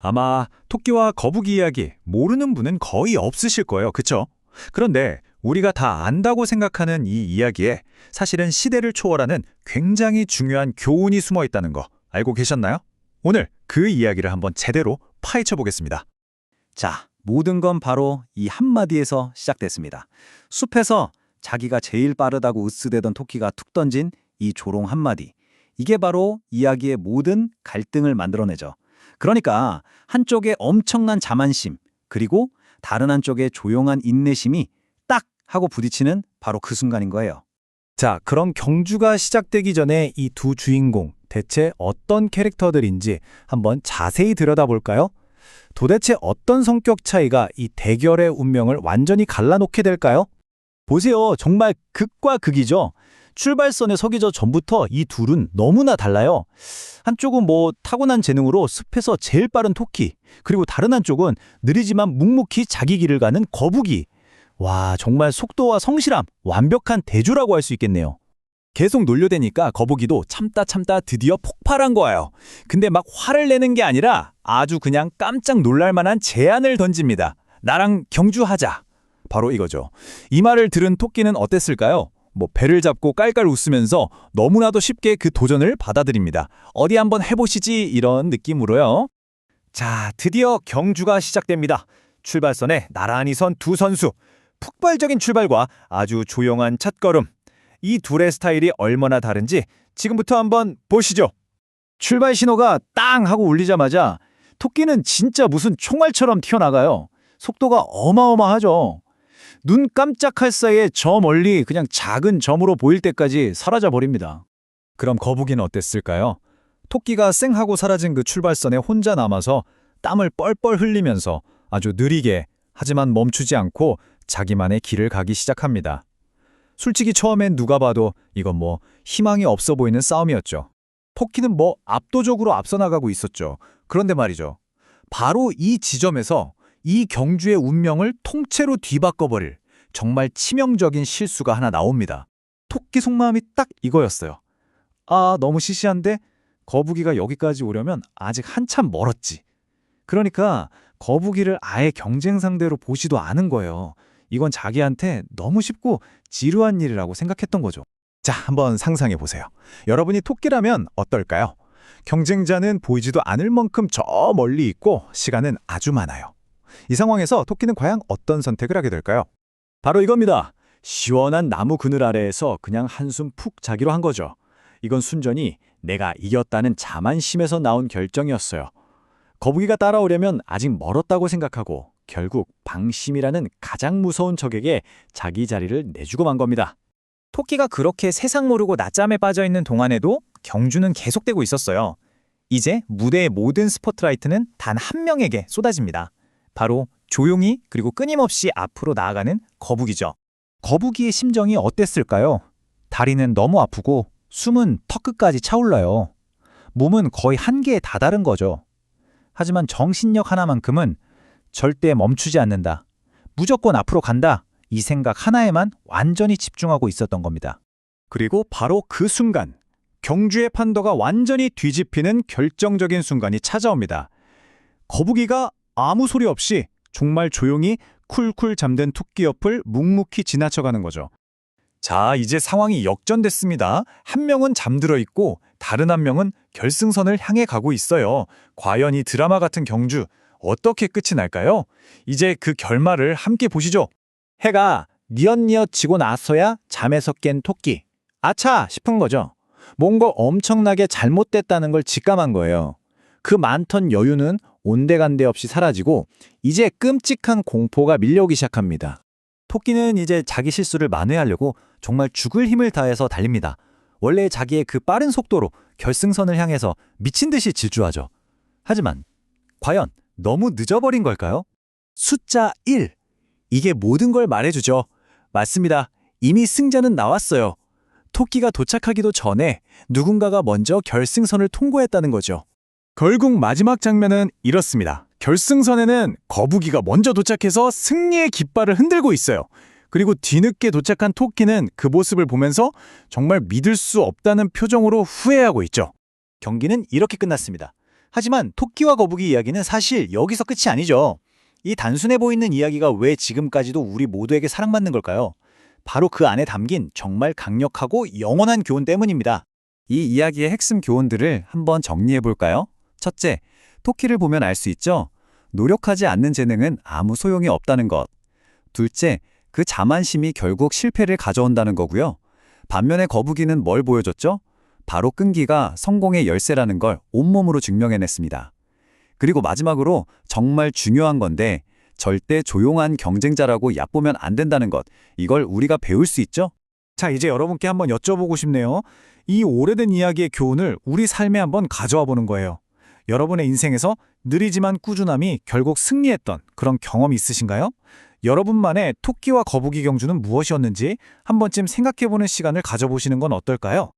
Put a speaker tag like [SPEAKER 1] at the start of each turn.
[SPEAKER 1] 아마 토끼와 거북이 이야기 모르는 분은 거의 없으실 거예요. 그쵸? 그런데 우리가 다 안다고 생각하는 이 이야기에 사실은 시대를 초월하는 굉장히 중요한 교훈이 숨어 있다는 거 알고 계셨나요? 오늘 그 이야기를 한번 제대로 파헤쳐 보겠습니다.
[SPEAKER 2] 자, 모든 건 바로 이 한마디에서 시작됐습니다. 숲에서 자기가 제일 빠르다고 으스대던 토끼가 툭 던진 이 조롱 한마디. 이게 바로 이야기의 모든 갈등을 만들어내죠. 그러니까 한쪽에 엄청난 자만심, 그리고 다른 한쪽에 조용한 인내심이 딱 하고 부딪히는 바로 그 순간인 거예요.
[SPEAKER 3] 자, 그럼 경주가 시작되기 전에 이 두 주인공 대체 어떤 캐릭터들인지 한번 자세히 들여다볼까요? 도대체 어떤 성격 차이가 이 대결의 운명을 완전히 갈라놓게 될까요? 보세요. 정말 극과 극이죠. 출발선에 서기 전 전부터 이 둘은 너무나 달라요. 한쪽은 뭐 타고난 재능으로 숲에서 제일 빠른 토끼, 그리고 다른 한쪽은 느리지만 묵묵히 자기 길을 가는 거북이. 와, 정말 속도와 성실함, 완벽한 대조라고 할 수 있겠네요. 계속 놀려대니까 거북이도 참다 참다 드디어 폭발한 거예요. 근데 막 화를 내는 게 아니라 아주 그냥 깜짝 놀랄 만한 제안을 던집니다. 나랑 경주하자. 바로 이거죠. 이 말을 들은 토끼는 어땠을까요? 뭐 배를 잡고 깔깔 웃으면서 너무나도 쉽게 그 도전을 받아들입니다. 어디 한번 해보시지 이런 느낌으로요. 자, 드디어 경주가 시작됩니다. 출발선에 나란히 선 두 선수. 폭발적인 출발과 아주 조용한 첫걸음. 이 둘의 스타일이 얼마나 다른지 지금부터 한번 보시죠. 출발 신호가 땅 하고 울리자마자 토끼는 진짜 무슨 총알처럼 튀어나가요. 속도가 어마어마하죠. 눈 깜짝할 사이에 저 멀리 그냥 작은 점으로 보일 때까지 사라져 버립니다.
[SPEAKER 1] 그럼 거북이는 어땠을까요? 토끼가 쌩하고 사라진 그 출발선에 혼자 남아서 땀을 뻘뻘 흘리면서 아주 느리게 하지만 멈추지 않고 자기만의 길을 가기 시작합니다. 솔직히 처음엔 누가 봐도 이건 뭐 희망이 없어 보이는 싸움이었죠. 토끼는 뭐 압도적으로 앞서 나가고 있었죠. 그런데 말이죠. 바로 이 지점에서 이 경주의 운명을 통째로 뒤바꿔버릴 정말 치명적인 실수가 하나 나옵니다. 토끼 속마음이 딱 이거였어요. 아, 너무 시시한데 거북이가 여기까지 오려면 아직 한참 멀었지. 그러니까 거북이를 아예 경쟁 상대로 보지도 않은 거예요. 이건 자기한테 너무 쉽고 지루한 일이라고 생각했던 거죠. 자, 한번 상상해 보세요. 여러분이 토끼라면 어떨까요? 경쟁자는 보이지도 않을 만큼 저 멀리 있고 시간은 아주 많아요. 이 상황에서 토끼는 과연 어떤 선택을 하게 될까요?
[SPEAKER 3] 바로 이겁니다. 시원한 나무 그늘 아래에서 그냥 한숨 푹 자기로 한 거죠. 이건 순전히 내가 이겼다는 자만심에서 나온 결정이었어요. 거북이가 따라오려면 아직 멀었다고 생각하고 결국 방심이라는 가장 무서운 적에게 자기 자리를 내주고 만 겁니다.
[SPEAKER 4] 토끼가 그렇게 세상 모르고 낮잠에 빠져 있는 동안에도 경주는 계속되고 있었어요. 이제 무대의 모든 스포트라이트는 단 한 명에게 쏟아집니다. 바로 조용히 그리고 끊임없이 앞으로 나아가는 거북이죠. 거북이의 심정이 어땠을까요? 다리는 너무 아프고 숨은 턱끝까지 차올라요. 몸은 거의 한계에 다다른 거죠. 하지만 정신력 하나만큼은 절대 멈추지 않는다. 무조건 앞으로 간다. 이 생각 하나에만 완전히 집중하고 있었던 겁니다.
[SPEAKER 1] 그리고 바로 그 순간 경주의 판도가 완전히 뒤집히는 결정적인 순간이 찾아옵니다. 거북이가 아무 소리 없이 정말 조용히 쿨쿨 잠든 토끼 옆을 묵묵히 지나쳐가는 거죠. 자, 이제 상황이 역전됐습니다. 한 명은 잠들어 있고 다른 한 명은 결승선을 향해 가고 있어요. 과연 이 드라마 같은 경주 어떻게 끝이 날까요? 이제 그 결말을 함께 보시죠.
[SPEAKER 3] 해가 뉘엿뉘엿 지고 나서야 잠에서 깬 토끼. 아차 싶은 거죠. 뭔가 엄청나게 잘못됐다는 걸 직감한 거예요. 그 많던 여유는 온데간데 없이 사라지고 이제 끔찍한 공포가 밀려오기 시작합니다. 토끼는 이제 자기 실수를 만회하려고 정말 죽을 힘을 다해서 달립니다. 원래 자기의 그 빠른 속도로 결승선을 향해서 미친 듯이 질주하죠. 하지만 과연 너무 늦어버린 걸까요? 숫자 1. 이게 모든 걸 말해주죠. 맞습니다. 이미 승자는 나왔어요. 토끼가 도착하기도 전에 누군가가 먼저 결승선을 통과했다는 거죠.
[SPEAKER 1] 결국 마지막 장면은 이렇습니다. 결승선에는 거북이가 먼저 도착해서 승리의 깃발을 흔들고 있어요. 그리고 뒤늦게 도착한 토끼는 그 모습을 보면서 정말 믿을 수 없다는 표정으로 후회하고 있죠.
[SPEAKER 3] 경기는 이렇게 끝났습니다. 하지만 토끼와 거북이 이야기는 사실 여기서 끝이 아니죠. 이 단순해 보이는 이야기가 왜 지금까지도 우리 모두에게 사랑받는 걸까요? 바로 그 안에 담긴 정말 강력하고 영원한 교훈 때문입니다.
[SPEAKER 1] 이 이야기의 핵심 교훈들을 한번 정리해 볼까요? 첫째, 토끼를 보면 알 수 있죠? 노력하지 않는 재능은 아무 소용이 없다는 것. 둘째, 그 자만심이 결국 실패를 가져온다는 거고요. 반면에 거북이는 뭘 보여줬죠? 바로 끈기가 성공의 열쇠라는 걸 온몸으로 증명해냈습니다. 그리고 마지막으로 정말 중요한 건데 절대 조용한 경쟁자라고 얕보면 안 된다는 것. 이걸 우리가 배울 수 있죠?
[SPEAKER 3] 자, 이제 여러분께 한번 여쭤보고 싶네요. 이 오래된 이야기의 교훈을 우리 삶에 한번 가져와 보는 거예요. 여러분의 인생에서 느리지만 꾸준함이 결국 승리했던 그런 경험이 있으신가요? 여러분만의 토끼와 거북이 경주는 무엇이었는지 한 번쯤 생각해보는 시간을 가져보시는 건 어떨까요?